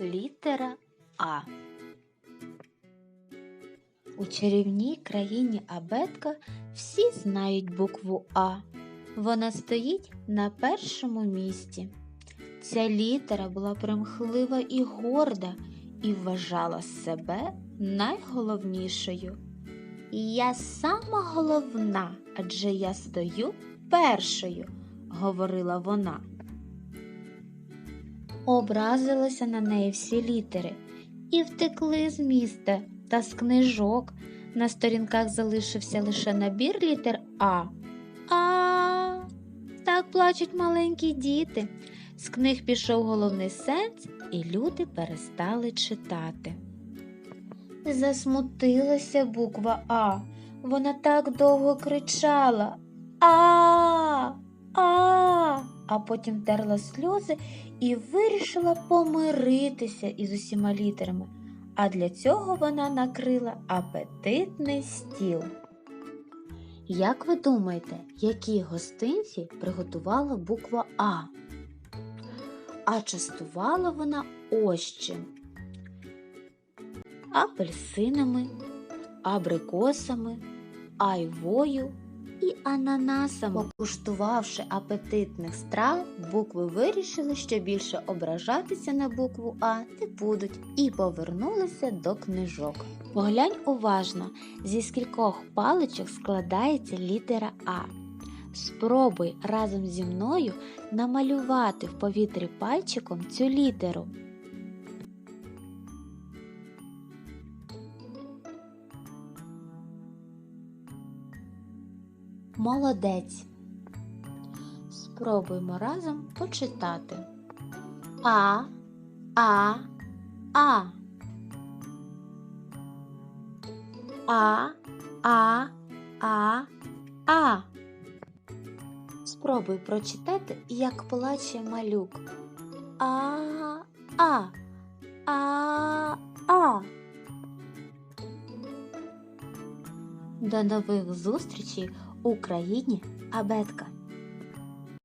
Літера А. У чарівній країні Абетка всі знають букву А. Вона стоїть на першому місці. Ця літера була примхлива і горда і вважала себе найголовнішою. Я сама головна, адже я стою першою, говорила вона. Образилися на неї всі літери і втекли з міста та з книжок. На сторінках залишився лише набір літер А. А. Так плачуть маленькі діти. З книг пішов головний сенс, і люди перестали читати. Засмутилася буква А. Вона так довго кричала А. А. Потім терла сльози і вирішила помиритися із усіма літерами. А для цього вона накрила апетитний стіл. Як ви думаєте, які гостинці приготувала буква А? А частувала вона ось чим. Апельсинами, абрикосами, айвою і ананасами. Покуштувавши апетитних страв, букви вирішили, що більше ображатися на букву А не будуть, і повернулися до книжок. Поглянь уважно, зі скількох паличок складається літера А. Спробуй разом зі мною намалювати в повітрі пальчиком цю літеру. Молодець. Спробуємо разом почитати. А, А, А. А, А, А, А. Спробуй прочитати, як плаче малюк. А, А, А, А. До нових зустрічей в Україні, Абетка.